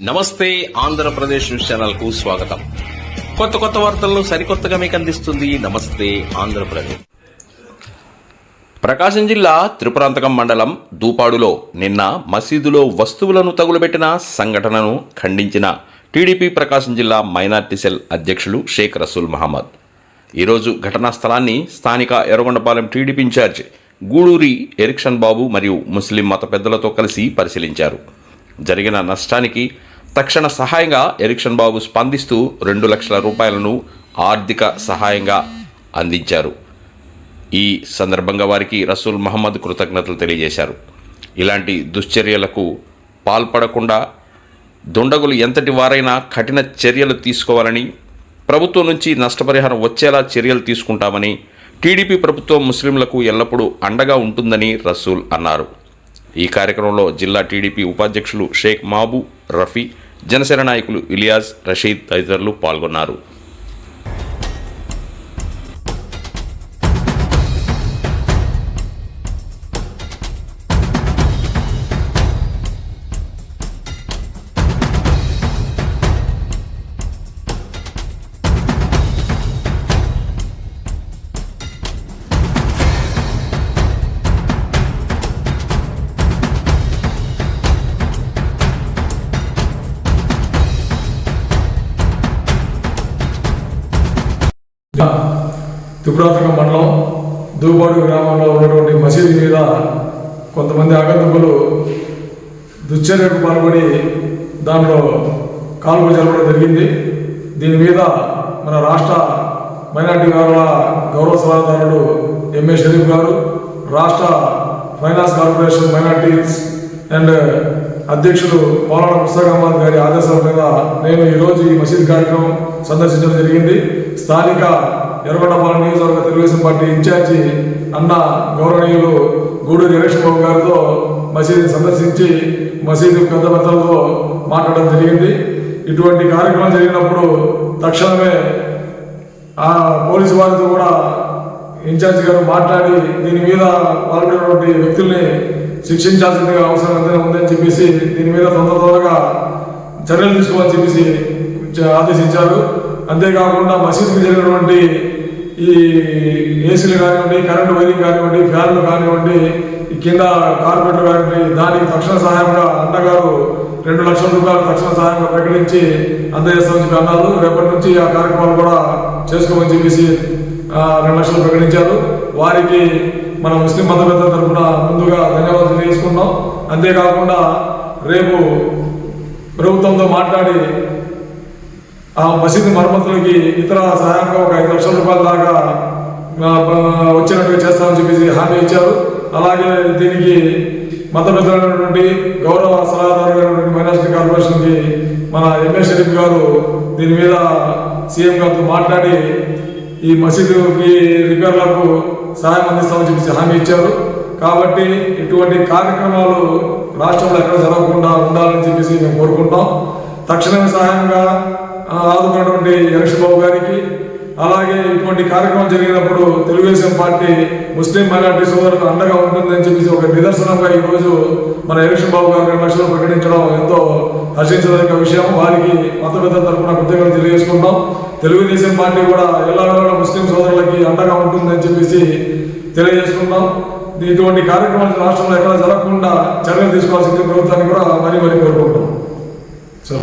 నమస్తే ఆంధ్రప్రదేశ్ న్యూస్ ఛానల్కు స్వాగతం. కొత్త కొత్త వార్తలను సరికొత్తగా మీకు అందిస్తుంది నమస్తే ఆంధ్రప్రదేశ్. ప్రకాశం జిల్లా త్రిపురాంతకం మండలం దూపాడులో నిన్న మసీదులో వస్తువులను తగులబెట్టిన సంఘటనను ఖండించిన టీడీపీ ప్రకాశం జిల్లా మైనార్టీ సెల్ అధ్యక్షులు షేక్ రసూల్ మహమ్మద్. ఈరోజు ఘటనా స్థలాన్ని స్థానిక Yerragondapalem TDP in charge Guduri Erixion Babu మరియు ముస్లిం మత పెద్దలతో కలిసి పరిశీలించారు. జరిగిన నష్టానికి తక్షణ సహాయంగా ఎరిక్షన్ బాబు స్పందిస్తూ రెండు లక్షల రూపాయలను ఆర్థిక సహాయంగా అందించారు. ఈ సందర్భంగా వారికి రసూల్ మహమ్మద్ కృతజ్ఞతలు తెలియజేశారు. ఇలాంటి దుశ్చర్యలకు పాల్పడకుండా దుండగులు ఎంతటి వారైనా కఠిన చర్యలు తీసుకోవాలని ప్రభుత్వం నుంచి నష్టపరిహారం వచ్చేలా చర్యలు తీసుకుంటామని టీడీపీ ప్రభుత్వం ముస్లింలకు ఎల్లప్పుడూ అండగా ఉంటుందని రసూల్ అన్నారు. ఈ కార్యక్రమంలో జిల్లా టీడీపీ ఉపాధ్యక్షులు షేక్ మాబు రఫీ జనసేన నాయకులు ఇలియాజ్ రషీద్ తదితరులు పాల్గొన్నారు. త్రిపురాతకం మండలం దూపాడు గ్రామంలో ఉన్నటువంటి మసీదు మీద కొంతమంది ఆగంతకులు దుశ్చర్యకు పాల్పడి దానిలో కాల్పులు జరపడం జరిగింది. దీని మీద మన రాష్ట్ర మైనార్టీ గారుల గౌరవ సలహాదారుడు ఎంఏ షరీఫ్ గారు రాష్ట్ర ఫైనాన్స్ కార్పొరేషన్ మైనార్టీస్ అండ్ అధ్యక్షుడు మౌలానా ముస్తాక్ అహ్మద్ గారి ఆదేశాల మీద నేను ఈరోజు ఈ మసీద్ కార్యక్రమం సందర్శించడం జరిగింది. స్థానిక ఎర్రగొండపాలెం నియోజకవర్గ తెలుగుదేశం పార్టీ ఇన్ఛార్జి అన్న గౌరవనీయులు గూడూరు నరేష్ బాబు గారితో మసీదుని సందర్శించి మసీదు పెద్ద పెద్దలతో మాట్లాడడం జరిగింది. ఇటువంటి కార్యక్రమం జరిగినప్పుడు తక్షణమే ఆ పోలీసు వారితో కూడా ఇన్ఛార్జ్ గారు మాట్లాడి దీని మీద పాల్గొనేటువంటి వ్యక్తుల్ని శిక్షించాల్సిందిగా అవసరం ఎంతైనా ఉందని చెప్పేసి దీని మీద తొందర త్వరగా చర్యలు తీసుకోవాలని చెప్పేసి ఆదేశించారు. అంతేకాకుండా మసీదుకి జరిగినటువంటి ఈ ఏసీలు కానివ్వండి కరెంటు వైరింగ్ కానివ్వండి ఫ్యాన్లు కానివ్వండి ఈ కింద కార్పెట్లు కానివ్వండి దానికి తక్షణ సహాయంగా అన్నగారు రెండు లక్షల రూపాయలు తక్షణ సహాయంగా ప్రకటించి అందజేస్తామని చెప్పి అన్నారు. రేపటి నుంచి ఆ కార్యక్రమాలు కూడా చేసుకోమని చెప్పేసి రెండు లక్షలు ప్రకటించారు. వారికి మన ముస్లిం మత పెద్ద తరఫున ముందుగా ధన్యవాదాలు తెలుసుకున్నాం అంతేకాకుండా రేపు ప్రభుత్వంతో మాట్లాడి ఆ మసీదు మరమ్మతులకి ఇతర సహాయంగా ఒక ఐదు లక్షల రూపాయల దాకా వచ్చినట్టుగా చేస్తామని చెప్పేసి హామీ ఇచ్చారు. అలాగే దీనికి మత పెద్దలైనటువంటి గౌరవ సలహాదారులైనటువంటి మైనార్టీ కార్పొరేషన్కి మన ఎంఏ షరీఫ్ గారు దీని మీద సీఎం గారితో మాట్లాడి ఈ మసీదుకి రిపేర్లకు సహాయం అందిస్తామని చెప్పేసి హామీ ఇచ్చారు. కాబట్టి ఇటువంటి కార్యక్రమాలు రాష్ట్రంలో ఎక్కడ జరగకుండా ఉండాలని చెప్పేసి మేము కోరుకుంటాం. తక్షణమే సహాయంగా ఆదుకున్నటువంటి యక్ష బాబు గారికి అలాగే ఇటువంటి కార్యక్రమం జరిగినప్పుడు తెలుగుదేశం పార్టీ ముస్లిం మైనార్టీ సోదరులకు అండగా ఉంటుందని చెప్పేసి ఒక నిదర్శనంగా ఈ రోజు మన ఎలక్షన్ బాబు గారు రెండు లక్షలు ప్రకటించడం ఎంతో హర్షించదగ్గ విషయం. వారికి మత పెద్ద తరఫున కృతజ్ఞతలు తెలియజేసుకుంటాం. తెలుగుదేశం పార్టీ కూడా ఎల్లవేళ ముస్లిం సోదరులకి అండగా ఉంటుందని చెప్పేసి తెలియజేసుకుంటాం. ఇటువంటి కార్యక్రమాలు రాష్ట్రంలో ఎక్కడ జరగకుండా చర్యలు తీసుకోవాల్సింది ప్రభుత్వాన్ని కూడా మరీ మరీ కోరుకుంటాం సో